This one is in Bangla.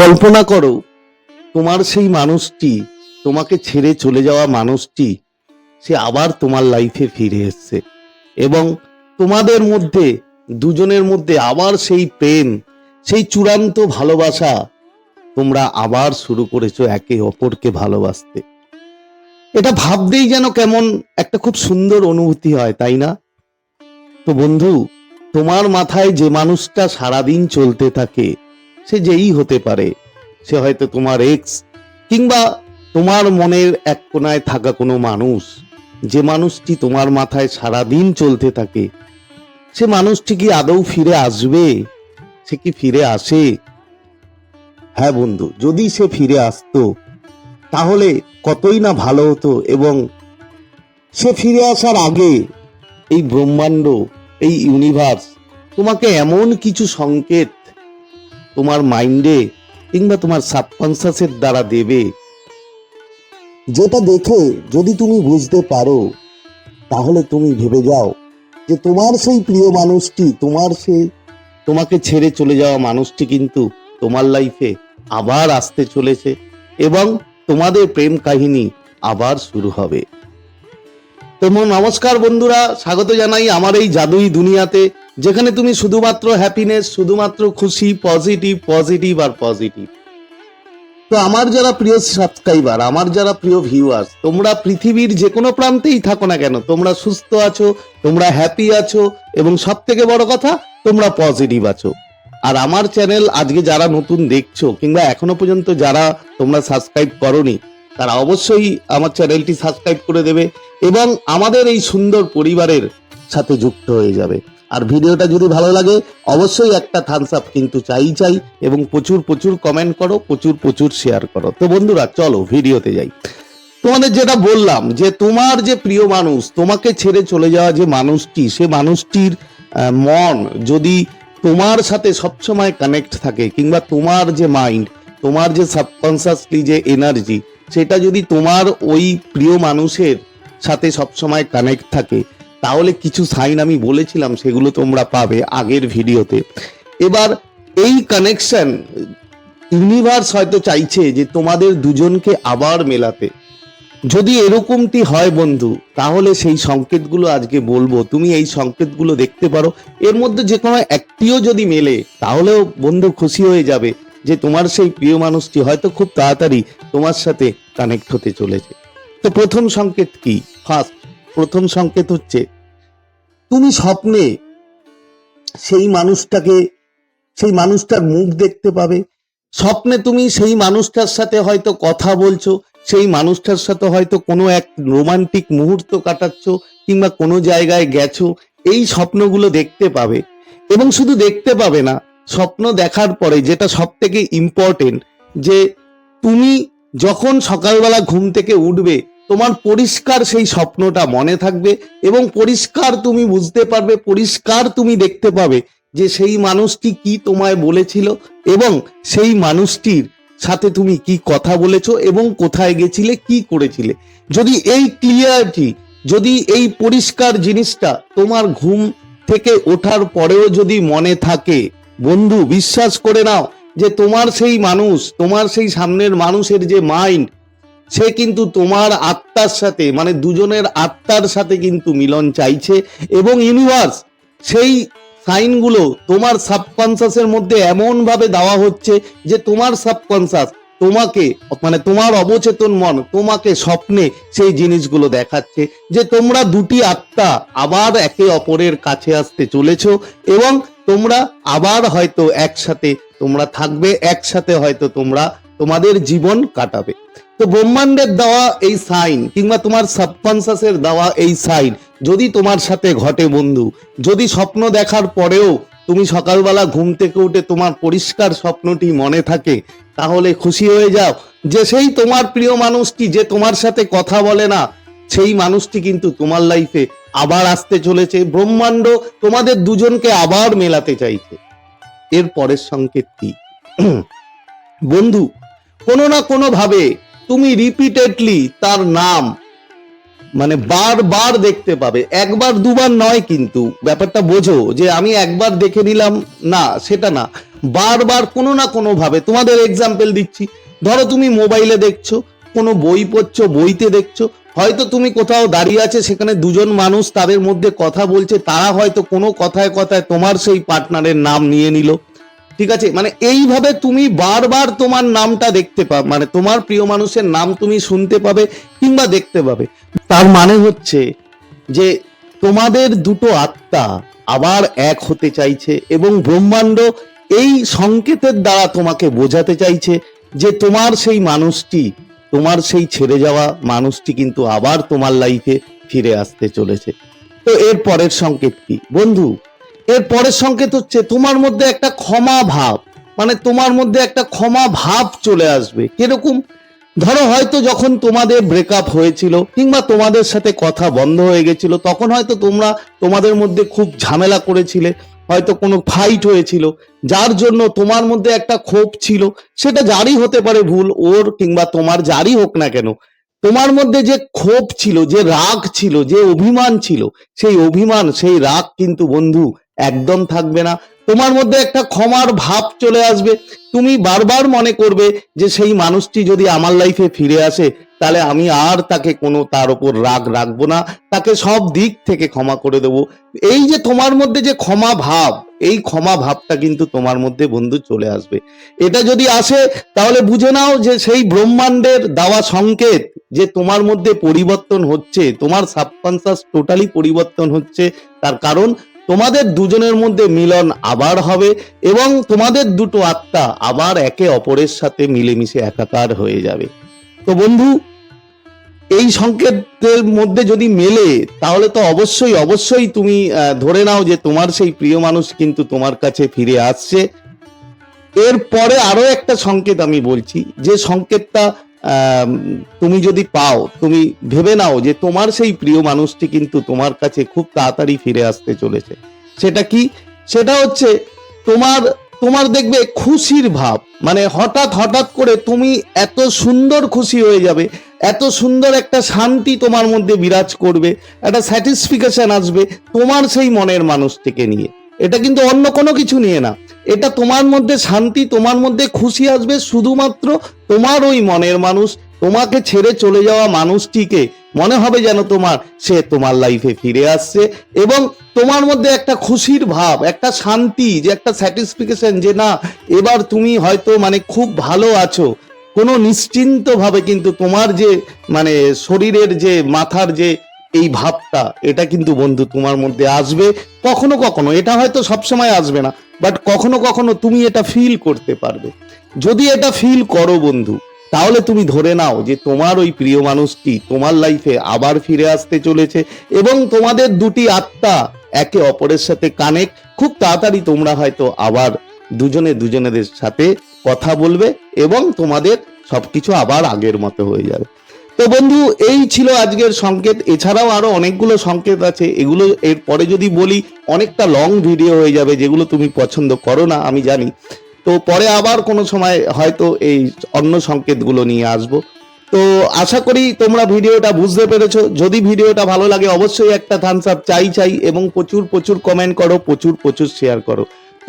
কল্পনা করো, তোমার সেই মানুষটি, তোমাকে ছেড়ে চলে যাওয়া মানুষটি, সে আবার তোমার লাইফে ফিরে এসছে। এবং তোমাদের মধ্যে, দুজনের মধ্যে আবার সেই প্রেম, সেই চূড়ান্ত ভালোবাসা, তোমরা আবার শুরু করেছ একে অপরকে ভালোবাসতে। এটা ভাবতেই যেন কেমন একটা খুব সুন্দর অনুভূতি হয়, তাই না? তো বন্ধু, তোমার মাথায় যে মানুষটা সারাদিন চলতে থাকে সে যেই হতে পারে, সে হয়তো তোমার এক্স কিংবা তোমার মনের এক কোনায় থাকা কোনো মানুষ। যে মানুষটি তোমার মাথায় সারাদিন চলতে থাকে, সে মানুষটি কি আদৌ ফিরে আসবে? সে কি ফিরে আসে? হ্যাঁ বন্ধু, যদি সে ফিরে আসতো, তাহলে কতই না ভালো হতো এবং সে ফিরে আসার আগে এই ব্রহ্মাণ্ড, এই ইউনিভার্স তোমাকে এমন কিছু সংকেত তোমার মাইন্ডে কিংবা তোমার সাবকনসিয়াসের দ্বারা দেবে। যেটা দেখে যদি তুমি বুঝতে পারো, তাহলে তুমি ভেবে যাও যে তোমার সেই প্রিয় মানুষটি, তোমার সেই তোমাকে ছেড়ে চলে যাওয়া মানুষটি কিন্তু তোমার লাইফে আবার আসতে চলেছে এবং তোমাদের প্রেম কাহিনী আবার শুরু হবে। তো নমস্কার বন্ধুরা, স্বাগত জানাই আমার এই জাদুই দুনিয়াতে। যেখানে তুমি শুধুমাত্র হ্যাপিনেস শুধুমাত্র খুশি পজিটিভ পজিটিভ আর পজিটিভ তো আমার যারা প্রিয় সাবস্ক্রাইবার আমার যারা প্রিয় ভিউয়ার্স তোমরা পৃথিবীর যে কোনো প্রান্তেই থাকো না কেন, তোমরা সুস্থ আছো, তোমরা হ্যাপি আছো, এবং সব থেকে বড় কথা, তোমরা পজিটিভ আছো। আর আমার চ্যানেল আজকে যারা নতুন দেখছ, কিংবা এখনও পর্যন্ত যারা তোমরা সাবস্ক্রাইব করনি, তারা অবশ্যই আমার চ্যানেলটি সাবস্ক্রাইব করে দেবে, এবং আমাদের এই সুন্দর পরিবারের সাথে যুক্ত হয়ে যাবে। আর ভিডিওটা যদি ভালো লাগে, অবশ্যই একটা থামস আপ কিন্তু চাই চাই এবং প্রচুর প্রচুর কমেন্ট করো, প্রচুর প্রচুর শেয়ার করো। তো বন্ধুরা, চলো ভিডিওতে যাই। তোমাদের যেটা বললাম, যে তোমার যে প্রিয় মানুষ, তোমাকে ছেড়ে চলে যাওয়া যে মানুষটি, সে মানুষটির মন যদি তোমার সাথে সবসময় কানেক্ট থাকে, কিংবা তোমার যে মাইন্ড তোমার যে সাবকনসিয়াসলি যে এনার্জি সেটা যদি তোমার ওই প্রিয় মানুষের সাথে সবসময় কানেক্ট থাকে তাহলে কিছু সাইন আমি বলেছিলাম, সেগুলো তোমরা পাবে আগের ভিডিওতে। এবার এই কানেকশন ইউনিভার্স হয়তো চাইছে যে তোমাদের দুজনকে আবার মেলাতে। যদি এরকমটি হয় বন্ধু, তাহলে সেই সংকেতগুলো আজকে বলব। তুমি এই সংকেতগুলো দেখতে পারো। এর মধ্যে যে কোনো একটিও যদি মেলে, তাহলেও বন্ধু খুশি হয়ে যাবে যে তোমার সেই প্রিয় মানুষটি হয়তো খুব তাড়াতাড়ি তোমার সাথে কানেক্ট হতে চলেছে। তো প্রথম সংকেত কি? ফার্স্ট প্রথম সংকেত হচ্ছে, তুমি স্বপ্নে সেই মানুষটাকে, সেই মানুষটার মুখ দেখতে পাবে। স্বপ্নে তুমি সেই মানুষটার সাথে হয়তো কথা বলছো, সেই মানুষটার সাথে হয়তো কোনো এক রোমান্টিক মুহূর্ত কাটাচ্ছ কিংবা কোনো জায়গায় গেছো, এই স্বপ্নগুলো দেখতে পাবে। এবং শুধু দেখতে পাবে না, স্বপ্ন দেখার পরে যেটা সব থেকে ইম্পর্টেন্ট যে তুমি যখন সকালবেলা ঘুম থেকে উঠবে তোমার পরিষ্কার সেই স্বপ্নটা মনে থাকবে এবং পরিষ্কার তুমি বুঝতে পারবে, পরিষ্কার তুমি দেখতে পাবে যে সেই মানুষটি কি তোমায় বলেছিল এবং সেই মানুষটির সাথে তুমি কি কথা বলেছ এবং কোথায় গেছিলে, কি করেছিলে। যদি এই ক্লিয়ারিটি যদি এই পরিষ্কার জিনিসটা তোমার ঘুম থেকে ওঠার পরেও যদি মনে থাকে, বন্ধু, বিশ্বাস করে নাও যে তোমার সেই মানুষ, তোমার সেই সামনের মানুষের যে মাইন্ড সে কিন্তু তোমার আত্মার সাথে মানে দুজনের আত্মার সাথে কিন্তু মিলন চাইছে এবং ইউনিভার্স সেই সাইনগুলো তোমার সাবকনসাসের মধ্যে এমনভাবে দেওয়া হচ্ছে যে তোমার সাবকনসাস তোমাকে মানে তোমার অবচেতন মন, তোমাকে স্বপ্নে সেই জিনিসগুলো দেখাচ্ছে যে তোমরা দুটি আত্মা আবার একে অপরের কাছে আসতে চলেছ এবং তোমরা আবার হয়তো একসাথে তোমরা থাকবে, একসাথে হয়তো তোমরা তোমাদের জীবন কাটাবে। তো ব্রহ্মাণ্ডের দেওয়া এই সাইন কিংবা তোমার সাবকনসাসের দেওয়া এই সাইন যদি তোমার সাথে ঘটে বন্ধু, যদি স্বপ্ন দেখার পরেও তুমি সকালবেলা ঘুম থেকে উঠে তোমার পরিষ্কার স্বপ্নটি মনে থাকে, তাহলে খুশি হয়ে যাও। যে সেই তোমার প্রিয় মানুষটি যে তোমার সাথে কথা বলে না, সেই মানুষটি কিন্তু তোমার লাইফে আবার আসতে চলেছে। ব্রহ্মাণ্ড তোমাদের দুজনকে আবার মেলাতে চাইছে। এর পরের সংকেত কি? বন্ধু, কোনো না কোনো ভাবে তুমি রিপিটেডলি তার নাম মানে বারবার দেখতে পাবে। একবার, দুবার নয় কিন্তু, ব্যাপারটা বোঝো যে আমি একবার দেখে নিলাম, না, সেটা না। বারবার কোনো না কোনো ভাবে তোমাদের এক্সাম্পল দিচ্ছি। ধরো তুমি মোবাইলে দেখছ, কোনো বই পড়ছো, বইতে দেখছ, হয়তো তুমি কোথাও দাঁড়িয়ে আছে, সেখানে দুজন মানুষ তাদের মধ্যে কথা বলছে, তারা হয়তো কোনো কথায় কথায় তোমার সেই পার্টনারের নাম নিয়ে নিল। ঠিক আছে? মানে এইভাবে তুমি বারবার তোমার নামটা দেখতে পাবে মানে তোমার প্রিয় মানুষের নাম তুমি শুনতে পাবে কিংবা দেখতে পাবে। তার মানে হচ্ছে যে তোমাদের দুটো আত্মা আবার এক হতে চাইছে এবং ব্রহ্মাণ্ড এই সংকেতের দ্বারা তোমাকে বোঝাতে চাইছে যে তোমার সেই মানুষটি, তোমার সেই ছেড়ে যাওয়া মানুষটি কিন্তু আবার তোমার লাইফে ফিরে আসতে চলেছে। তো এর পরের সংকেত কি? বন্ধু এর পরের সংকেত হচ্ছে তোমার মধ্যে একটা ক্ষমা ভাব। মানে তোমার মধ্যে একটা ক্ষমা ভাব চলে আসবে। কীরকম? ধরো হয়তো যখন তোমাদের ব্রেকআপ হয়েছিল কিংবা তোমাদের সাথে কথা বন্ধ হয়ে গেছিল, তখন হয়তো তোমরা তোমাদের মধ্যে খুব ঝামেলা করেছিলে, হয়তো কোনো ফাইট হয়েছিল, যার জন্য তোমার মধ্যে একটা ক্ষোভ ছিল, সেটা যারই হতে পারে ভুল, ওর কিংবা তোমার যারই হোক না কেন, তোমার মধ্যে যে ক্ষোভ ছিল, যে রাগ ছিল, যে অভিমান ছিল, সেই অভিমান, সেই রাগ কিন্তু বন্ধু একদম থাকবে না। তোমার মধ্যে একটা ক্ষমার ভাব চলে আসবে। তুমি বারবার মনে করবে যে সেই মানুষটি যদি আমার লাইফে ফিরে আসে, তাহলে আমি আর তাকে কোনো তার উপর রাগ রাখব না। তাকে সব দিক থেকে ক্ষমা করে দেব। এই যে তোমার মধ্যে যে ক্ষমা ভাব, এই ক্ষমা ভাবটা কিন্তু তোমার মধ্যে বন্ধু চলে আসবে। এটা যদি আসে, তাহলে বুঝে নাও যে সেই ব্রহ্মাণ্ডের দেওয়া সংকেত যে তোমার মধ্যে পরিবর্তন হচ্ছে, তোমার সাবকনসাস টোটালি পরিবর্তন হচ্ছে, তার কারণ তোমাদের দুজনের মধ্যে মিলন আবার হবে এবং তোমাদের দুটো আত্মা আবার একে অপরের সাথে মিলেমিশে একাকার হয়ে যাবে। তো বন্ধু, এই সংকেতের মধ্যে যদি মেলে, তাহলে তো অবশ্যই অবশ্যই তুমি ধরে নাও যে তোমার সেই প্রিয় মানুষ কিন্তু তোমার কাছে ফিরে আসছে। এরপরে আরও একটা সংকেত আমি বলছি, যে সংকেতটা তুমি যদি পাও, তুমি ভেবে নাও যে তোমার সেই প্রিয় মানুষটি কিন্তু তোমার কাছে খুব তাড়াতাড়ি ফিরে আসতে চলেছে। সেটা কি? সেটা হচ্ছে তোমার তোমার দেখবে খুশির ভাব। মানে হঠাৎ হঠাৎ করে তুমি এত সুন্দর খুশি হয়ে যাবে, এত সুন্দর একটা শান্তি তোমার মধ্যে বিরাজ করবে, একটা স্যাটিসফিকেশন আসবে তোমার সেই মনের মানুষটিকে নিয়ে। এটা কিন্তু অন্য কোনো কিছু নিয়ে না। এটা তোমার মধ্যে শান্তি, তোমার মধ্যে খুশি আসবে শুধুমাত্র তোমার ওই মনের মানুষ। তোমাকে ছেড়ে চলে যাওয়া মানুষটিকে মনে হবে যেন তোমার, সে তোমার লাইফে ফিরে আসছে এবং তোমার মধ্যে একটা খুশির ভাব, একটা শান্তি, যে একটা স্যাটিসফিকেশন যে না, এবার তুমি হয়তো মানে খুব ভালো আছো। কোনো নিশ্চিন্তভাবে কিন্তু তোমার যে মানে শরীরের যে মাথার যে এই ভাবটা, এটা কিন্তু বন্ধু তোমার মধ্যে আসবে। কখনো কখনো, এটা হয়তো সবসময় আসবে না বাট কখনো কখনো তুমি এটা ফিল করতে পারবে। যদি এটা ফিল করো বন্ধু, তাহলে তুমি ধরে নাও যে তোমার ওই প্রিয় মানুষটি তোমার লাইফে আবার ফিরে আসতে চলেছে এবং তোমাদের দুটি আত্মা একে অপরের সাথে কানেক্ট খুব তাড়াতাড়ি তোমরা হয়তো আবার দুজনে দুজনেদের সাথে কথা বলবে এবং তোমাদের সবকিছু আবার আগের মতো হয়ে যাবে। তো বন্ধু, এই ছিল আজকের সংকেত। এছাড়াও আরও অনেকগুলো সংকেত আছে। এগুলো এর পরে যদি বলি, অনেকটা লং ভিডিও হয়ে যাবে, যেগুলো তুমি পছন্দ করো না, আমি জানি। তো পরে আবার কোনো সময় হয়তো এই অন্য সংকেতগুলো নিয়ে আসব। তো আশা করি তোমরা ভিডিওটা বুঝতে পেরেছ। যদি ভিডিওটা ভালো লাগে, অবশ্যই একটা থামস আপ চাই চাই এবং প্রচুর প্রচুর কমেন্ট করো, প্রচুর প্রচুর শেয়ার করো।